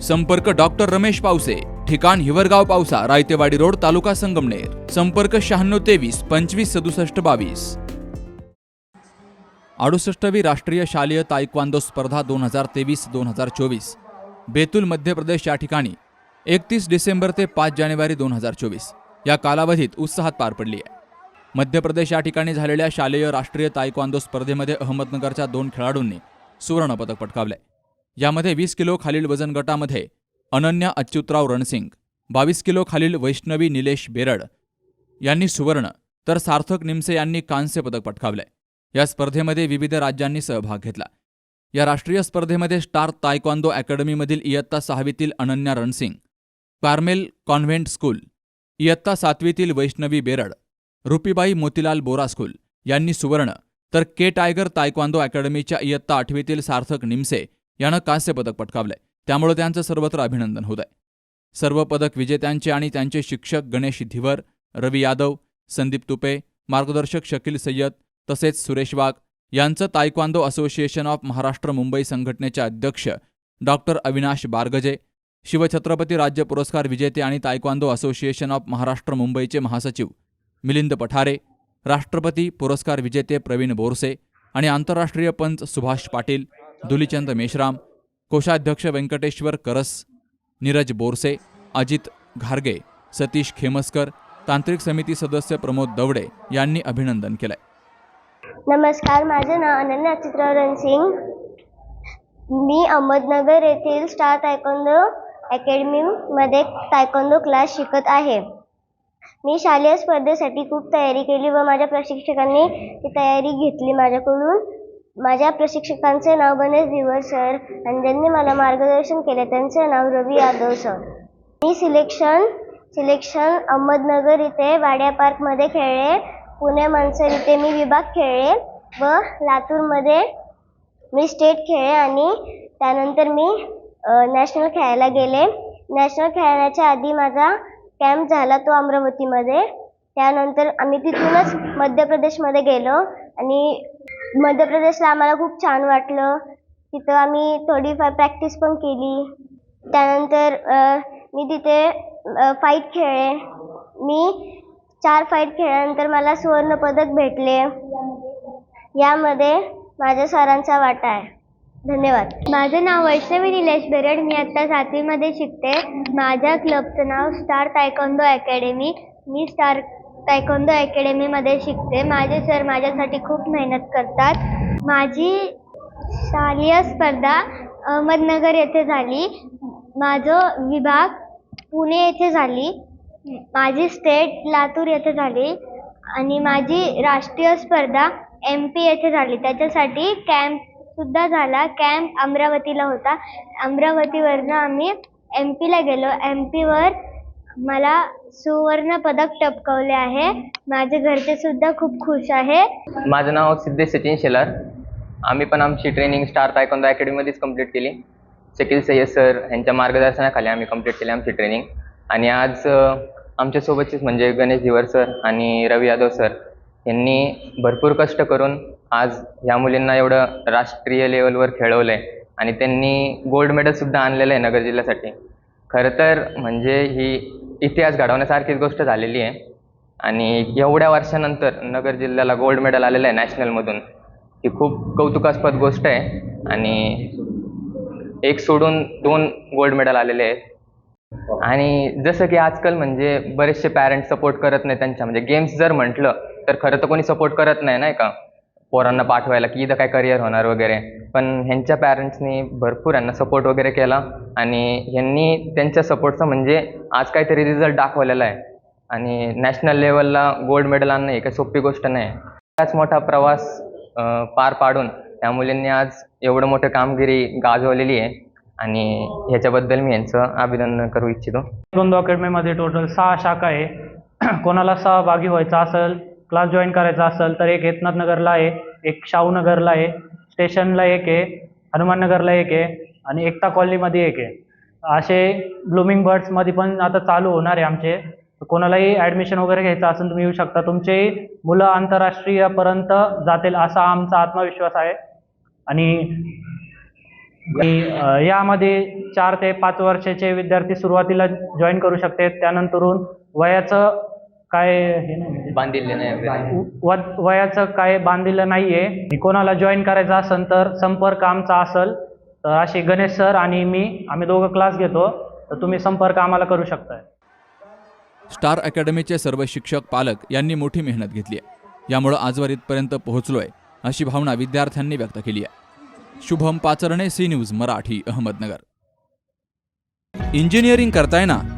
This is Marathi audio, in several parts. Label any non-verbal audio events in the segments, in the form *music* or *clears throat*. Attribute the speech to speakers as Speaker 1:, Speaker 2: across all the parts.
Speaker 1: संपर्क डॉक्टर रमेश पावसे ठिकाण हिवरगाव पावसा रायतेवाडी रोड तालुका संगमनेर. संपर्क शहाण्णव तेवीस पंचवीस सदुसष्ट बावीस. अडुसष्टवी राष्ट्रीय शालेय तायक्वांदो स्पर्धा दोन हजार तेवीस दोन हजार चोवीस. बेतूल मध्य प्रदेश या ठिकाणी एकतीस डिसेंबर ते पाच जानेवारी दोन हजार चोवीस. या कालावधीत उत्साहात पार पडली आहे मध्य प्रदेश या ठिकाणी झालेल्या शालेय राष्ट्रीय तायक्वांदो स्पर्धेमध्ये अहमदनगरच्या दोन खेळाडूंनी सुवर्णपदक पटकावले यामध्ये वीस किलो खालील वजन गटामध्ये अनन्या अच्युतराव रणसिंग बावीस किलो खालील वैष्णवी निलेश बेरड यांनी सुवर्ण तर सार्थक निमसे यांनी कांस्य पदक पटकावले या स्पर्धेमध्ये विविध राज्यांनी सहभाग घेतला. या राष्ट्रीय स्पर्धेमध्ये स्टार तायक्वांदो अकॅडमीमधील इयत्ता सहावीतील Ananya Ransing Carmel convent school इयत्ता सातवीतील वैष्णवी बेरड रुपीबाई मोतीलाल बोरा स्कूल यांनी सुवर्ण तर के टायगर तायक्वांदो अकॅडमीच्या इयत्ता आठवीतील सार्थक निमसे यानं कांस्य पदक पटकावलंय. त्यामुळे त्यांचं सर्वत्र अभिनंदन होत आहे सर्व पदक विजेत्यांचे आणि त्यांचे शिक्षक गणेश धिवर रवी यादव संदीप तुपे मार्गदर्शक शकील सय्यद तसेच सुरेश वाघ यांचं taekwondo association of Maharashtra Mumbai संघटनेचे अध्यक्ष डॉक्टर अविनाश बारगजे शिवछत्रपती राज्य पुरस्कार विजेते आणि तायक्वांदो असोसिएशन ऑफ महाराष्ट्र मुंबईचे महासचिव मिलिंद पठारे राष्ट्रपती पुरस्कार विजेते प्रवीण बोरसे आणि आंतरराष्ट्रीय पंच सुभाष पाटील धुलीचंद मेश्राम कोषाध्यक्ष व्यंकटेश्वर करस नीरज बोरसे अजित घारगे सतीश खेमसकर तांत्रिक समिती सदस्य प्रमोद दवडे यांनी अभिनंदन केलंय.
Speaker 2: नमस्कार माझे नाव अनन्या अच्युतराव सिंग. मी अहमदनगर येथील स्टार तायकोंदो अकॅडमीमध्ये तायकोंदो क्लास शिकत आहे. मी शालेय स्पर्धेसाठी खूप तयारी केली व माझ्या प्रशिक्षकांनी ती तयारी घेतली माझ्याकडून. माझ्या प्रशिक्षकांचे नाव गणेश दिवस सर आणि ज्यांनी मला मार्गदर्शन केले त्यांचे नाव रवी यादव सर. मी सिलेक्शन सिलेक्शन अहमदनगर इथे वाड्या पार्कमध्ये खेळले पुणे मनसर इथे मी विभाग खेळले व लातूरमध्ये मी स्टेट खेळले आणि त्यानंतर मी नॅशनल खेळायला गेले. नॅशनल खेळण्याच्या आधी माझा कॅम्प झाला तो अमरावतीमध्ये. त्यानंतर आम्ही तिथूनच मध्य प्रदेशमध्ये गेलो आणि मध्य प्रदेशला आम्हाला खूप छान वाटलं. तिथं आम्ही थोडीफार प्रॅक्टिस पण केली. त्यानंतर मी तिथे फाईट खेळले. मी चार फाईट खेळल्यानंतर मला सुवर्णपदक भेटले. यामध्ये माझ्या सरांचा वाटा आहे. धन्यवाद. माझं नाव वैष्णवी निलेश बेरड. मी आत्ता सातवीमध्ये शिकते. माझ्या क्लबचं नाव स्टार तायकोंदो अकॅडमी. मी स्टार तायकोंदो अकॅडमीमध्ये शिकते. माझे सर माझ्यासाठी खूप मेहनत करतात. माझी शालेय स्पर्धा अहमदनगर येथे झाली. माझं विभाग पुणे येथे झाली. माझी स्टेट लातूर येथे झाली. आणि माझी राष्ट्रीय स्पर्धा एम पी येथे झाली. त्याच्यासाठी कॅम्पसुद्धा झाला. कॅम्प अमरावतीला होता. अमरावतीवरनं आम्ही एम पीला गेलो. एम पीवर मला सुवर्ण पदक टपकवले आहे. माझे घरचे सुद्धा खूप खुश आहे.
Speaker 3: माझं नाव सिद्धेश सचिन शेलार. आम्ही पण आमची ट्रेनिंग स्टार तायकोंदा अकॅडमीमध्येच कंप्लीट केली. शकील सय्यद सर यांच्या मार्गदर्शनाखाली आम्ही कंप्लीट केली आमची ट्रेनिंग आणि आज आमच्यासोबतचेच म्हणजे गणेश धिवर सर आणि रवी यादव सर यांनी भरपूर कष्ट करून आज ह्या मुलींना एवढं राष्ट्रीय लेवलवर खेळवलं आहे आणि त्यांनी गोल्ड मेडलसुद्धा आणलेलं आहे नगर जिल्ह्यासाठी. खरं तर म्हणजे ही इतिहास घडवण्यासारखीच गोष्ट झालेली आहे. आणि एवढ्या वर्षानंतर नगर जिल्ह्याला गोल्ड मेडल आलेलं आहे नॅशनलमधून ही खूप कौतुकास्पद गोष्ट आहे. आणि एक सोडून दोन गोल्ड मेडल आलेले आहेत. आणि जसं की आजकाल म्हणजे बरेचसे पॅरेंट्स सपोर्ट करत नाही त्यांच्या. म्हणजे गेम्स जर म्हटलं तर खरं तर कोणी सपोर्ट करत नाही नाही का? पोरांना पाठवायला की इथं काय करिअर होणार वगैरे. पण ह्यांच्या पॅरेंट्सनी भरपूर यांना सपोर्ट वगैरे केला आणि ह्यांनी त्यांच्या सपोर्टचा म्हणजे आज काहीतरी रिझल्ट दाखवलेला आहे. आणि नॅशनल लेवलला गोल्ड मेडल आणणं ही काही सोपी गोष्ट नाही. त्याच मोठा प्रवास पार पाडून त्या मुलींनी आज एवढं मोठं कामगिरी गाजवलेली आहे. आणि ह्याच्याबद्दल मी यांचं अभिनंदन करू इच्छितो.
Speaker 4: तायक्वांदो अकॅडमीमध्ये टोटल सहा शाखा आहे. *clears throat* कोणाला सहभागी व्हायचं असेल क्लास जॉईन करायचा असेल तर एक एकनाथनगरला आहे एक शाहूनगरला आहे स्टेशनला एक आहे हनुमाननगरला एक आहे आणि एकता कॉलनीमध्ये एक आहे. असे ब्लूमिंग बर्ड्समध्ये पण आता चालू होणार आहे आमचे. कोणालाही ॲडमिशन वगैरे घ्यायचं असेल तुम्ही येऊ शकता. तुमचे मुलं आंतरराष्ट्रीयपर्यंत जातील असा आमचा आत्मविश्वास आहे. आणि यामध्ये चार ते पाच वर्षाचे विद्यार्थी सुरुवातीला जॉईन करू शकते. त्यानंतरून वयाचं काय हे नाही
Speaker 3: बांधिल्य नाही
Speaker 4: व- वयाचं काय बांधिलं नाहीये. कोणाला जॉईन करायचं असेल तर संपर्क आमचा असेल तर असे गणेश सर आणि मी आम्ही दोघं क्लास घेतो. तर तुम्ही संपर्क आम्हाला करू शकताय.
Speaker 1: स्टार अकॅडमीचे सर्व शिक्षक पालक यांनी मोठी मेहनत घेतली आहे. यामुळं आजवर इथपर्यंत पोहोचलोय अशी भावना विद्यार्थ्यांनी व्यक्त केली आहे. Shubham Pacharne C news Marathi Ahmednagar. Engineering करताय ना?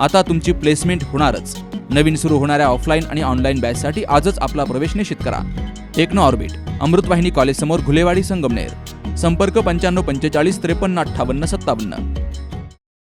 Speaker 1: आता तुमची प्लेसमेंट होणारच. नवीन सुरू होणाऱ्या ऑफलाईन आणि ऑनलाईन बॅचसाठी आजच आपला प्रवेश निश्चित करा. टेक्नो ऑर्बिट अमृतवाहिनी कॉलेजसमोर घुलेवाडी संगमनेर. संपर्क पंच्याण्णव पंचेचाळीस त्रेपन्न अठ्ठावन्न सत्तावन्न.